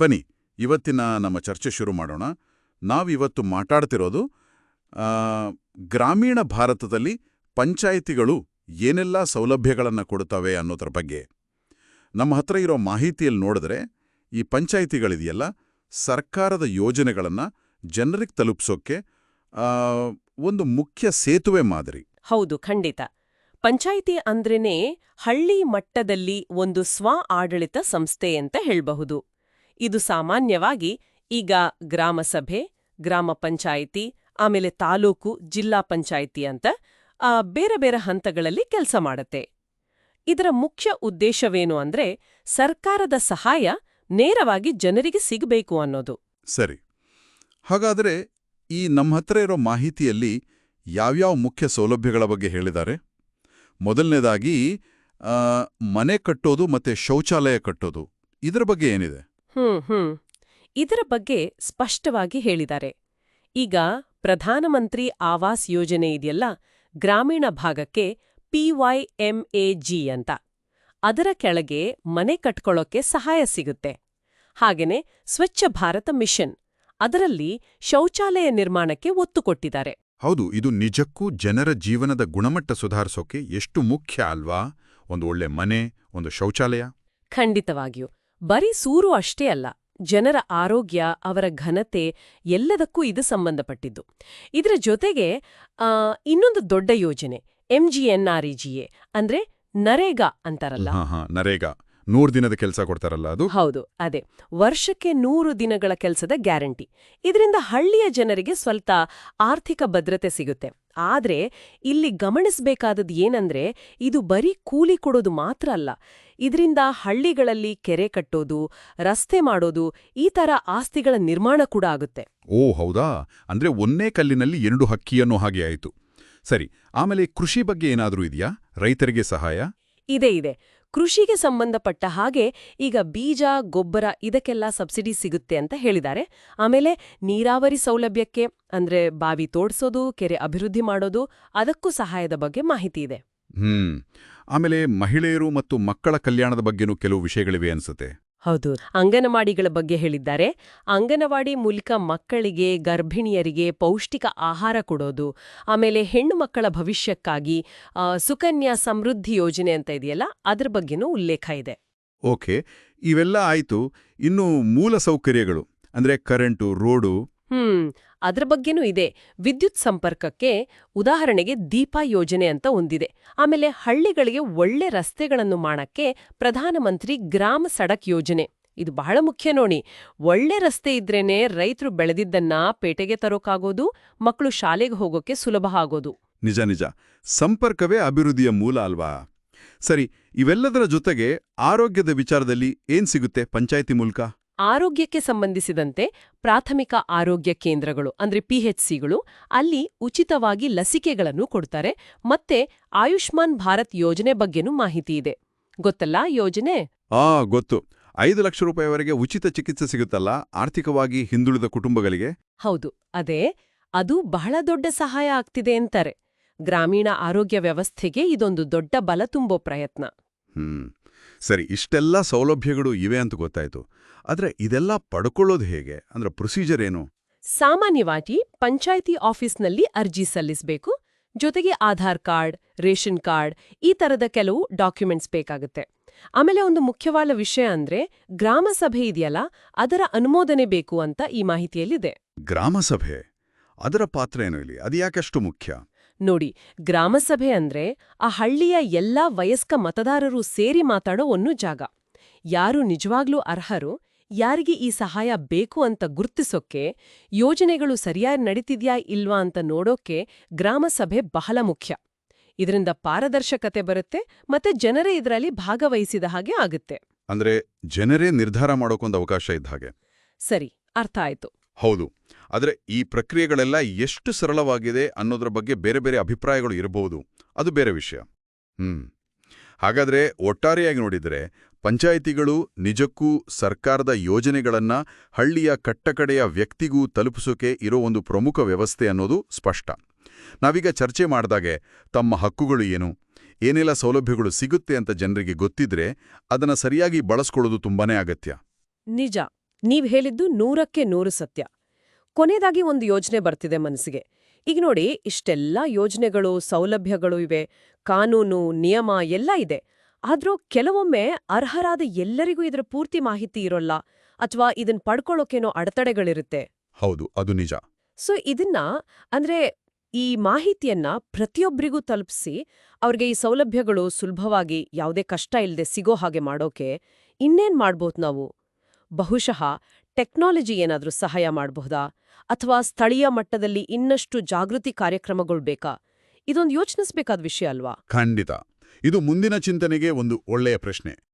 ಬನ್ನಿ, ಇವತ್ತಿನ ನಮ್ಮ ಚರ್ಚೆ ಶುರು ಮಾಡೋಣ. ನಾವಿವತ್ತು ಮಾತಾಡ್ತಿರೋದು ಗ್ರಾಮೀಣ ಭಾರತದಲ್ಲಿ ಪಂಚಾಯಿತಿಗಳು ಏನೆಲ್ಲ ಸೌಲಭ್ಯಗಳನ್ನು ಕೊಡುತ್ತವೆ ಅನ್ನೋದ್ರ ಬಗ್ಗೆ. ನಮ್ಮ ಹತ್ರ ಇರೋ ಮಾಹಿತಿಯಲ್ಲಿ ನೋಡಿದ್ರೆ, ಈ ಪಂಚಾಯಿತಿಗಳಿದೆಯಲ್ಲ, ಸರ್ಕಾರದ ಯೋಜನೆಗಳನ್ನು ಜನರಿಗೆ ತಲುಪಿಸೋಕ್ಕೆ ಒಂದು ಮುಖ್ಯ ಸೇತುವೆ ಮಾದರಿ. ಹೌದು, ಖಂಡಿತ. ಪಂಚಾಯಿತಿ ಅಂದ್ರೇನೆ ಹಳ್ಳಿ ಮಟ್ಟದಲ್ಲಿ ಒಂದು ಸ್ವ ಆಡಳಿತ ಸಂಸ್ಥೆ ಅಂತ ಹೇಳಬಹುದು. ಇದು ಸಾಮಾನ್ಯವಾಗಿ ಈಗ ಗ್ರಾಮ ಸಭೆ ಗ್ರಾಮ ಪಂಚಾಯಿತಿ, ಆಮೇಲೆ ತಾಲೂಕು, ಜಿಲ್ಲಾ ಪಂಚಾಯಿತಿ ಅಂತ ಬೇರೆ ಬೇರೆ ಹಂತಗಳಲ್ಲಿ ಕೆಲಸ ಮಾಡುತ್ತೆ. ಇದರ ಮುಖ್ಯ ಉದ್ದೇಶವೇನು ಅಂದ್ರೆ ಸರ್ಕಾರದ ಸಹಾಯ ನೇರವಾಗಿ ಜನರಿಗೆ ಸಿಗಬೇಕು ಅನ್ನೋದು. ಸರಿ. ಹಾಗಾದರೆ ಈ ನಮ್ಮ ಹತ್ರ ಇರೋ ಮಾಹಿತಿಯಲ್ಲಿ ಯಾವ್ಯಾವ ಮುಖ್ಯ ಸೌಲಭ್ಯಗಳ ಬಗ್ಗೆ ಹೇಳಿದ್ದಾರೆ? ಮೊದಲನೇದಾಗಿ ಮನೆ ಕಟ್ಟೋದು ಮತ್ತೆ ಶೌಚಾಲಯ ಕಟ್ಟೋದು. ಇದರ ಬಗ್ಗೆ ಏನಿದೆ? ಹ್ಮ್ ಹ್ಮ್. ಇದರ ಬಗ್ಗೆ ಸ್ಪಷ್ಟವಾಗಿ ಹೇಳಿದ್ದಾರೆ. ಈಗ ಪ್ರಧಾನಮಂತ್ರಿ ಆವಾಸ್ ಯೋಜನೆ ಇದೆಯಲ್ಲ ಗ್ರಾಮೀಣ ಭಾಗಕ್ಕೆ ಪಿವೈಎಂಎಜಿ ಅಂತ. ಅದರ ಕೆಳಗೆ ಮನೆ ಕಟ್ಕೊಳ್ಳೋಕೆ ಸಹಾಯ ಸಿಗುತ್ತೆ. ಹಾಗೆನೆ ಸ್ವಚ್ಛ ಭಾರತ ಮಿಷನ್ ಅದರಲ್ಲಿ ಶೌಚಾಲಯ ನಿರ್ಮಾಣಕ್ಕೆ ಒತ್ತು ಕೊಟ್ಟಿದ್ದಾರೆ. ಹೌದು ಇದು ನಿಜಕ್ಕೂ ಜನರ ಜೀವನದ ಗುಣಮಟ್ಟ ಸುಧಾರಿಸೋಕೆ ಎಷ್ಟು ಮುಖ್ಯ ಅಲ್ವಾ? ಒಂದು ಒಳ್ಳೆ ಮನೆ ಒಂದು ಶೌಚಾಲಯ? ಖಂಡಿತವಾಗಿಯೂ. ಬರೀ ಸೂರು ಅಷ್ಟೇ ಅಲ್ಲ ಜನರ ಆರೋಗ್ಯ ಅವರ ಘನತೆ ಎಲ್ಲದಕ್ಕೂ ಇದು ಸಂಬಂಧಪಟ್ಟಿದ್ದು. ಇದರ ಜೊತೆಗೆ ಇನ್ನೊಂದು ದೊಡ್ಡ ಯೋಜನೆ M G N R E G A ಅಂದ್ರೆ ನರೇಗಾ ಅಂತಾರಲ್ಲ. ನರೇಗಾ. ನೂರು ದಿನದ ಕೆಲಸ ಕೊಡ್ತಾರಲ್ಲ ಅದು? ಹೌದು ಅದೇ. ವರ್ಷಕ್ಕೆ ನೂರು ದಿನಗಳ ಕೆಲಸದ ಗ್ಯಾರಂಟಿ. ಇದರಿಂದ ಹಳ್ಳಿಯ ಜನರಿಗೆ ಸ್ವಲ್ಪ ಆರ್ಥಿಕ ಭದ್ರತೆ ಸಿಗುತ್ತೆ. ಆದ್ರೆ ಇಲ್ಲಿ ಗಮನಿಸಬೇಕಾದದ್ದು ಏನಂದ್ರೆ ಇದು ಬರೀ ಕೂಲಿ ಕೊಡೋದು ಮಾತ್ರ ಅಲ್ಲ. ಇದರಿಂದ ಹಳ್ಳಿಗಳಲ್ಲಿ ಕೆರೆ ಕಟ್ಟೋದು ರಸ್ತೆ ಮಾಡೋದು ಈ ತರ ಆಸ್ತಿಗಳ ನಿರ್ಮಾಣ ಕೂಡ ಆಗುತ್ತೆ. ಓ ಹೌದಾ? ಅಂದ್ರೆ ಒಂದೇ ಕಲ್ಲಿನಲ್ಲಿ ಎರಡು ಹಕ್ಕಿಯನ್ನು ಹಾಗೆ ಆಯಿತು. ಸರಿ ಆಮೇಲೆ ಕೃಷಿ ಬಗ್ಗೆ ಏನಾದರೂ ಇದೆಯಾ? ರೈತರಿಗೆ ಸಹಾಯ? ಇದೆ ಇದೆ. ಕೃಷಿಗೆ ಸಂಬಂಧಪಟ್ಟ ಹಾಗೆ ಈಗ ಬೀಜ, ಗೊಬ್ಬರ ಇದಕ್ಕೆಲ್ಲ ಸಬ್ಸಿಡಿ ಸಿಗುತ್ತೆ ಅಂತ ಹೇಳಿದ್ದಾರೆ. ಆಮೇಲೆ ನೀರಾವರಿ ಸೌಲಭ್ಯಕ್ಕೆ, ಅಂದ್ರೆ ಬಾವಿ ತೋಡ್ಸೋದು, ಕೆರೆ ಅಭಿವೃದ್ಧಿ ಮಾಡೋದು, ಅದಕ್ಕೂ ಸಹಾಯದ ಬಗ್ಗೆ ಮಾಹಿತಿ ಇದೆ. ಹ್ಮ್. ಆಮೇಲೆ ಮಹಿಳೆಯರು ಮತ್ತು ಮಕ್ಕಳ ಕಲ್ಯಾಣದ ಬಗ್ಗೆನೂ ಕೆಲವು ವಿಷಯಗಳಿವೆ ಅನ್ಸುತ್ತೆ. ಹೌದು. ಅಂಗನವಾಡಿಗಳ ಬಗ್ಗೆ ಹೇಳಿದ್ದಾರೆ. ಅಂಗನವಾಡಿ ಮೂಲಕ ಮಕ್ಕಳಿಗೆ ಗರ್ಭಿಣಿಯರಿಗೆ ಪೌಷ್ಟಿಕ ಆಹಾರ ಕೊಡೋದು ಆಮೇಲೆ ಹೆಣ್ಣು ಮಕ್ಕಳ ಭವಿಷ್ಯಕ್ಕಾಗಿ ಸುಕನ್ಯಾ ಸಮೃದ್ಧಿ ಯೋಜನೆ ಅಂತ ಇದೆಯಲ್ಲ ಅದ್ರ ಬಗ್ಗೆನೂ ಉಲ್ಲೇಖ ಇದೆ. ಓಕೆ. ಇವೆಲ್ಲ ಆಯ್ತು. ಇನ್ನು ಮೂಲ ಸೌಕರ್ಯಗಳು ಅಂದ್ರೆ ಕರೆಂಟು ರೋಡು. ಹ್ಮ್. ಅದ್ರ ಬಗ್ಗೆನೂ ಇದೆ. ವಿದ್ಯುತ್ ಸಂಪರ್ಕಕ್ಕೆ ಉದಾಹರಣೆಗೆ ದೀಪ ಯೋಜನೆ ಅಂತ ಒಂದಿದೆ. ಆಮೇಲೆ ಹಳ್ಳಿಗಳಿಗೆ ಒಳ್ಳೆ ರಸ್ತೆಗಳನ್ನು ಮಾಡಕ್ಕೆ ಪ್ರಧಾನಮಂತ್ರಿ ಗ್ರಾಮ ಸಡಕ್ ಯೋಜನೆ. ಇದು ಬಹಳ ಮುಖ್ಯ ನೋಡಿ. ಒಳ್ಳೆ ರಸ್ತೆ ಇದ್ರೇನೆ ರೈತರು ಬೆಳೆದಿದ್ದನ್ನ ಪೇಟೆಗೆ ತರೋಕಾಗೋದು ಮಕ್ಕಳು ಶಾಲೆಗೆ ಹೋಗೋಕೆ ಸುಲಭ ಆಗೋದು. ನಿಜ ನಿಜ. ಸಂಪರ್ಕವೇ ಅಭಿವೃದ್ಧಿಯ ಮೂಲ ಅಲ್ವಾ? ಸರಿ, ಇವೆಲ್ಲದರ ಜೊತೆಗೆ ಆರೋಗ್ಯದ ವಿಚಾರದಲ್ಲಿ ಏನ್ ಸಿಗುತ್ತೆ ಪಂಚಾಯಿತಿ ಮೂಲಕ? ಆರೋಗ್ಯಕ್ಕೆ ಸಂಬಂಧಿಸಿದಂತೆ ಪ್ರಾಥಮಿಕ ಆರೋಗ್ಯ ಕೇಂದ್ರಗಳು ಅಂದ್ರೆ ಪಿಎಚ್ಸಿಗಳು ಅಲ್ಲಿ ಉಚಿತವಾಗಿ ಲಸಿಕೆಗಳನ್ನು ಕೊಡ್ತಾರೆ. ಮತ್ತೆ ಆಯುಷ್ಮಾನ್ ಭಾರತ್ ಯೋಜನೆ ಬಗ್ಗೆನೂ ಮಾಹಿತಿ ಇದೆ. ಗೊತ್ತಲ್ಲ ಯೋಜನೆ? ಆ ಗೊತ್ತು. ಐದು ಲಕ್ಷ ರೂಪಾಯಿವರೆಗೆ ಉಚಿತ ಚಿಕಿತ್ಸೆ ಸಿಗುತ್ತಲ್ಲ ಆರ್ಥಿಕವಾಗಿ ಹಿಂದುಳಿದ ಕುಟುಂಬಗಳಿಗೆ? ಹೌದು. ಅದೇ ಅದು ಬಹಳ ದೊಡ್ಡ ಸಹಾಯ ಆಗ್ತಿದೆ ಅಂತಾರೆ. ಗ್ರಾಮೀಣ ಆರೋಗ್ಯ ವ್ಯವಸ್ಥೆಗೆ ಇದೊಂದು ದೊಡ್ಡ ಬಲ ತುಂಬೋ ಪ್ರಯತ್ನ. ಹ್ಮ್. ಸರಿ ಇಷ್ಟೆಲ್ಲ ಸೌಲಭ್ಯಗಳು ಇವೆ ಅಂತ ಗೊತ್ತಾಯ್ತು. ಆದ್ರೆ ಇದೆಲ್ಲ ಪಡ್ಕೊಳ್ಳೋದು ಹೇಗೆ? ಅಂದ್ರೆ ಪ್ರೊಸೀಜರ್ ಏನು? ಸಾಮಾನ್ಯವಾಗಿ ಪಂಚಾಯಿತಿ ಆಫೀಸ್ನಲ್ಲಿ ಅರ್ಜಿ ಸಲ್ಲಿಸಬೇಕು ಜೊತೆಗೆ ಆಧಾರ್ ಕಾರ್ಡ್ ರೇಷನ್ ಕಾರ್ಡ್ ಈ ತರದ ಕೆಲವು ಡಾಕ್ಯುಮೆಂಟ್ಸ್ ಬೇಕಾಗುತ್ತೆ. ಆಮೇಲೆ ಒಂದು ಮುಖ್ಯವಾದ ವಿಷಯ ಅಂದ್ರೆ ಗ್ರಾಮ ಸಭೆ ಇದೆಯಲ್ಲ ಅದರ ಅನುಮೋದನೆ ಬೇಕು ಅಂತ ಈ ಮಾಹಿತಿಯಲ್ಲಿದೆ. ಗ್ರಾಮಸಭೆ ಅದರ ಪಾತ್ರ ಏನು ಇಲ್ಲಿ? ಅದು ಯಾಕಷ್ಟು ಮುಖ್ಯ? ನೋಡಿ ಗ್ರಾಮಸಭೆ ಅಂದ್ರೆ ಆ ಹಳ್ಳಿಯ ಎಲ್ಲಾ ವಯಸ್ಕ ಮತದಾರರು ಸೇರಿ ಮಾತಾಡೋ ಒಂದು ಜಾಗ. ಯಾರು ನಿಜವಾಗ್ಲೂ ಅರ್ಹರು ಯಾರಿಗೆ ಈ ಸಹಾಯ ಬೇಕು ಅಂತ ಗುರ್ತಿಸೋಕೆ ಯೋಜನೆಗಳು ಸರಿಯಾಗಿ ನಡೀತಿದ್ಯಾ ಇಲ್ವಾ ಅಂತ ನೋಡೋಕೆ ಗ್ರಾಮಸಭೆ ಬಹಳ ಮುಖ್ಯ. ಇದರಿಂದ ಪಾರದರ್ಶಕತೆ ಬರುತ್ತೆ ಮತ್ತೆ ಜನರೇ ಇದರಲ್ಲಿ ಭಾಗವಹಿಸಿದ ಹಾಗೆ ಆಗುತ್ತೆ. ಅಂದ್ರೆ ಜನರೇ ನಿರ್ಧಾರ ಮಾಡೋಕೊಂದು ಅವಕಾಶ ಇದ್ದ ಹಾಗೆ. ಸರಿ ಅರ್ಥ ಆಯ್ತು. ಹೌದು. ಆದರೆ ಈ ಪ್ರಕ್ರಿಯೆಗಳೆಲ್ಲ ಎಷ್ಟು ಸರಳವಾಗಿದೆ ಅನ್ನೋದ್ರ ಬಗ್ಗೆ ಬೇರೆ ಬೇರೆ ಅಭಿಪ್ರಾಯಗಳು ಇರಬಹುದು ಅದು ಬೇರೆ ವಿಷಯ. ಹ್ಮ್. ಹಾಗಾದ್ರೆ ಒಟ್ಟಾರೆಯಾಗಿ ನೋಡಿದರೆ ಪಂಚಾಯಿತಿಗಳು ನಿಜಕ್ಕೂ ಸರ್ಕಾರದ ಯೋಜನೆಗಳನ್ನ ಹಳ್ಳಿಯ ಕಟ್ಟಕಡೆಯ ವ್ಯಕ್ತಿಗೂ ತಲುಪಿಸೋಕೆ ಇರೋ ಒಂದು ಪ್ರಮುಖ ವ್ಯವಸ್ಥೆ ಅನ್ನೋದು ಸ್ಪಷ್ಟ. ನಾವೀಗ ಚರ್ಚೆ ಮಾಡಿದಾಗೆ ತಮ್ಮ ಹಕ್ಕುಗಳು ಏನು, ಏನೆಲ್ಲ ಸೌಲಭ್ಯಗಳು ಸಿಗುತ್ತೆ ಅಂತ ಜನರಿಗೆ ಗೊತ್ತಿದ್ರೆ ಅದನ್ನ ಸರಿಯಾಗಿ ಬಳಸ್ಕೊಳ್ಳೋದು ತುಂಬಾನೇ ಅಗತ್ಯ. ನಿಜ, ನೀವ್ ಹೇಳಿದ್ದು ನೂರಕ್ಕೆ ನೂರು ಸತ್ಯ. ಕೊನೆಯದಾಗಿ ಒಂದು ಯೋಜನೆ ಬರ್ತಿದೆ ಮನಸ್ಸಿಗೆ. ಈಗ ನೋಡಿ, ಇಷ್ಟೆಲ್ಲ ಯೋಜನೆಗಳು, ಸೌಲಭ್ಯಗಳು ಇವೆ, ಕಾನೂನು, ನಿಯಮ ಎಲ್ಲ ಇದೆ. ಆದ್ರೂ ಕೆಲವೊಮ್ಮೆ ಅರ್ಹರಾದ ಎಲ್ಲರಿಗೂ ಇದರ ಪೂರ್ತಿ ಮಾಹಿತಿ ಇರೋಲ್ಲ ಅಥವಾ ಇದನ್ ಪಡ್ಕೊಳ್ಳೋಕೇನೋ ಅಡೆತಡೆಗಳಿರುತ್ತೆ. ಹೌದು ಅದು ನಿಜ. ಸೊ ಇದನ್ನ ಅಂದ್ರೆ ಈ ಮಾಹಿತಿಯನ್ನ ಪ್ರತಿಯೊಬ್ಬರಿಗೂ ತಲುಪಿಸಿ ಅವ್ರಿಗೆ ಈ ಸೌಲಭ್ಯಗಳು ಸುಲಭವಾಗಿ ಯಾವುದೇ ಕಷ್ಟ ಇಲ್ಲದೆ ಸಿಗೋ ಹಾಗೆ ಮಾಡೋಕೆ ಇನ್ನೇನ್ ಮಾಡ್ಬೋದು ನಾವು? ಬಹುಶಃ ಟೆಕ್ನಾಲಜಿ ಏನಾದರೂ ಸಹಾಯ ಮಾಡಬಹುದಾ ಅಥವಾ ಸ್ಥಳೀಯ ಮಟ್ಟದಲ್ಲಿ ಇನ್ನಷ್ಟು ಜಾಗೃತಿ ಕಾರ್ಯಕ್ರಮಗಳು ಬೇಕಾ? ಇದೊಂದು ಯೋಚನಿಸಬೇಕಾದ ವಿಷಯ ಅಲ್ವಾ? ಖಂಡಿತ. ಇದು ಮುಂದಿನ ಚಿಂತನೆಗೆ ಒಂದು ಒಳ್ಳೆಯ ಪ್ರಶ್ನೆ.